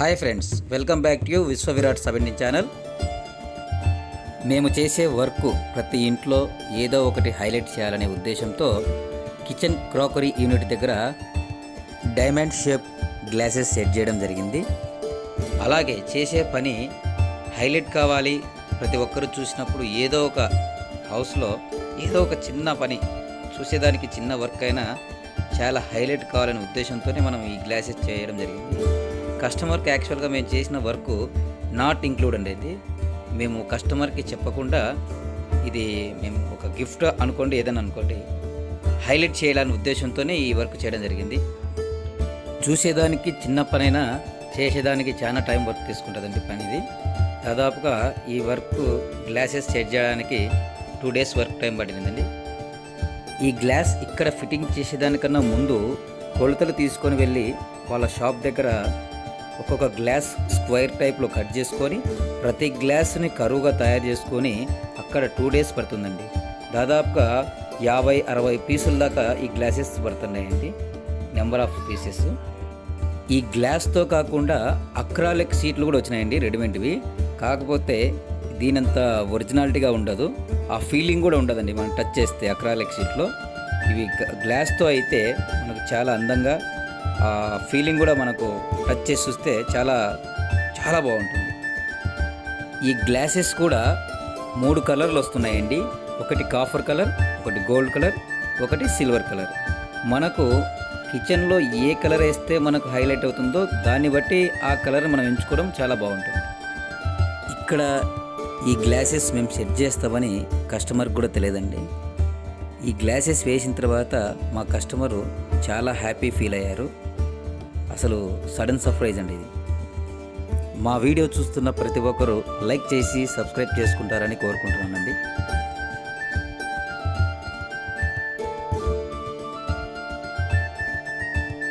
Hi friends welcome back to you Vishwa Virat seventy channel. మేము చేసే work ప్రతి ఇంట్లో ఏదో ఒకటి హైలైట్ చేయాలనే ఉద్దేశంతో కిచెన్ క్రాకరీ యూనిట్ దగ్గర డైమండ్ షేప్ గ్లాసెస్ సెట్ చేయడం జరిగింది. అలాగే చేసే పని హైలైట్ కావాలి. ప్రతి ఒక్కరు చూసినప్పుడు ఏదో ఒక హౌస్లో ఏదో ఒక చిన్న పని చూసేదానికి చిన్న వర్క్ అయినా చాలా హైలైట్ కావాలనే ఉద్దేశంతోనే మనం ఈ గ్లాసెస్ చేయడం జరిగింది. కస్టమర్కి యాక్చువల్గా మేము చేసిన వర్క్ నాట్ ఇంక్లూడ్ అండి ఇది. మేము కస్టమర్కి చెప్పకుండా ఇది మేము ఒక గిఫ్ట్ అనుకోండి ఏదైనా అనుకోండి హైలైట్ చేయాలనే ఉద్దేశంతోనే ఈ వర్క్ చేయడం జరిగింది. చూసేదానికి చిన్న పనైనా చేసేదానికి చాలా టైం వర్క్ తీసుకుంటుందండి పని ఇది. దాదాపుగా ఈ వర్క్ గ్లాసెస్ సెట్ చేయడానికి టూ డేస్ వర్క్ టైం పడిందండి ఈ గ్లాస్ ఇక్కడ ఫిట్టింగ్ చేసేదానికన్నా ముందు కొలతలు తీసుకొని వెళ్ళి వాళ్ళ షాప్ దగ్గర ఒక్కొక్క గ్లాస్ స్క్వేర్ టైప్లో కట్ చేసుకొని ప్రతి గ్లాస్ని కరువుగా తయారు చేసుకొని అక్కడ టూ డేస్ పడుతుందండి. దాదాపుగా యాభై అరవై పీసుల దాకా ఈ గ్లాసెస్ పడుతున్నాయండి. Number of pieces. ఈ గ్లాస్తో కాకుండా అక్రాలిక్ సీట్లు కూడా వచ్చినాయండి రెడీమేడ్వి. కాకపోతే దీనంత ఒరిజినాలిటీగా ఉండదు. ఆ ఫీలింగ్ కూడా ఉండదండి మనం టచ్ చేస్తే అక్రాలిక్ సీట్లో ఇవి గ్లాస్తో అయితే మనకు చాలా అందంగా ఫీలింగ్ కూడా మనకు టచ్ చేసి చూస్తే చాలా చాలా బాగుంటుంది. ఈ గ్లాసెస్ కూడా మూడు కలర్లు వస్తున్నాయండి. ఒకటి కాఫర్ కలర్ ఒకటి గోల్డ్ కలర్ ఒకటి సిల్వర్ కలర్ మనకు కిచెన్లో ఏ కలర్ వేస్తే మనకు హైలైట్ అవుతుందో దాన్ని బట్టి ఆ కలర్ మనం ఎంచుకోవడం చాలా బాగుంటుంది. ఇక్కడ ఈ గ్లాసెస్ మేము సెట్ చేస్తామని కస్టమర్కి కూడా తెలియదండి. ఈ గ్లాసెస్ వేసిన తర్వాత మా కస్టమరు చాలా హ్యాపీ ఫీల్ అయ్యారు. అసలు సడన్ సర్ప్రైజ్ అండి ఇది. మా వీడియో చూస్తున్న ప్రతి ఒక్కరూ లైక్ చేసి సబ్స్క్రైబ్ చేసుకుంటారని కోరుకుంటున్నానండి.